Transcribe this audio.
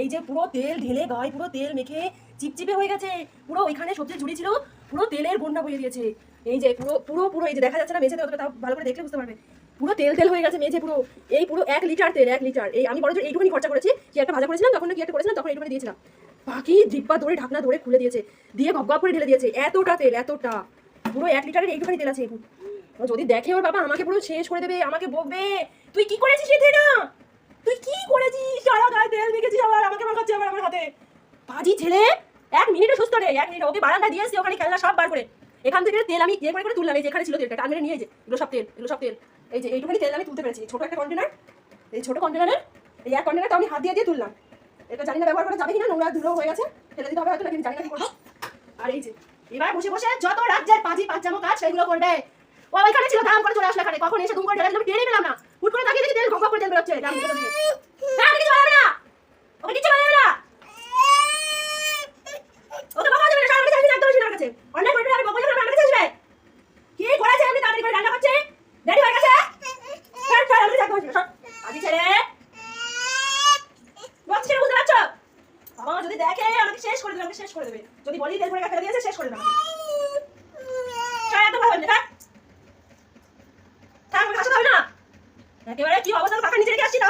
এই যে পুরো তেল ঢেলে গায়ে পুরো তেল মেখে চিপচিপে হয়ে গেছে। পুরো ওইখানে সবজি ঝুড়ি ছিল, পুরো তেলের বন্যা বয়ে দিয়েছে। এই যে পুরো পুরো পুরো এই যে দেখা যাচ্ছে না মেঝেতে অতটা ভালো করে দেখলে বুঝতে পারবে। পুরো তেল তেল হয়ে গেছে মেঝে পুরো। এই পুরো এক লিটার তেল, এক লিটার। এই আমি বড় এইটুকুনি খরচা করেছি, কি একটা ভাজা করেছিলাম, তখন কি একটা করেছিলাম, তখন এইটুকুনি দিয়েছিলাম। বাকি ডিব্বা ধরে, ঢাকনা ধরে খুলে দিয়েছে। দিয়ে গপ গপ করে ঢেলে দিয়েছে। এতটা তেল, এতটা। পুরো এক লিটারের এইটুখানি তেল আছে। যদি দেখে ওর বাবা, আমাকে পুরো শেষ করে দেবে, আমাকে বকবে। তুই কি করেছিস তুই কি করেছিস গায়ে তেল মেখেছিস আবার আমাকে আবার পাজি ছেলে এক মিনিটে সুস্থ রে এক মিনিট। ওকে বারান্দা দিয়ে এসে ওখানে খেলনা সব বার করে। এখান থেকে তেল আমি ইয়ে করে তুললাম। এই যেখানে ছিল তেলটা টান নিয়ে যে এগুলো সব তেল এগুলো সব তেল। এই যে এইটুখানি তেল আমি তুলতে পেরেছি। ছোট একটা কন্টেনার এই ছোট কন্টেনারের এই এক কন্টেনারটা আমি হাত দিয়ে দিয়ে তুললাম। এটা জানি না ব্যবহার করা যাবে কিনা নোংরা ধুলো হয়ে গেছে। ফেলে দিতে হবে হয়তো নাকি জানি না কি করব। আর এই যে এবার বসে বসে যত রাজ্যের পাঁচি পাঁচামো কাজ সেগুলো করবে। ও ওইখানে ছিল ধাম করে চলে আসলে কখন এসে দুম করে ঢেলে দিল, আমি টেরই পেলাম না। হুট করে তাকিয়ে দেখি তেল গপ করে তেল বেরোচ্ছে ডান দিকে দিকে না ওকে কিছু বলা যাবে না ওকে কিছু বলা যাবে না ওকে বাবা যাবে না সারা বাড়ি একদম বেশি কাছে অন্যায় করবে আমি বাবা যাবে আমার কাছে আসবে কি করেছে আমি তাড়াতাড়ি করে রান্না করছে রেডি হয়ে গেছে ছাড় ছাড় আমি থাকব সব আজি ছেলে বলছি ছেলে বুঝতে পারছ বাবা যদি দেখে আমাকে শেষ করে দেবে শেষ করে দেবে। যদি বলি তেল পরে কাটা দিয়েছে, শেষ করে দেবে। ছাড় এত ভালো থাক। থাক কাছে না। একেবারে কি অবস্থা, পাখা নিচে রেখে আসছি না।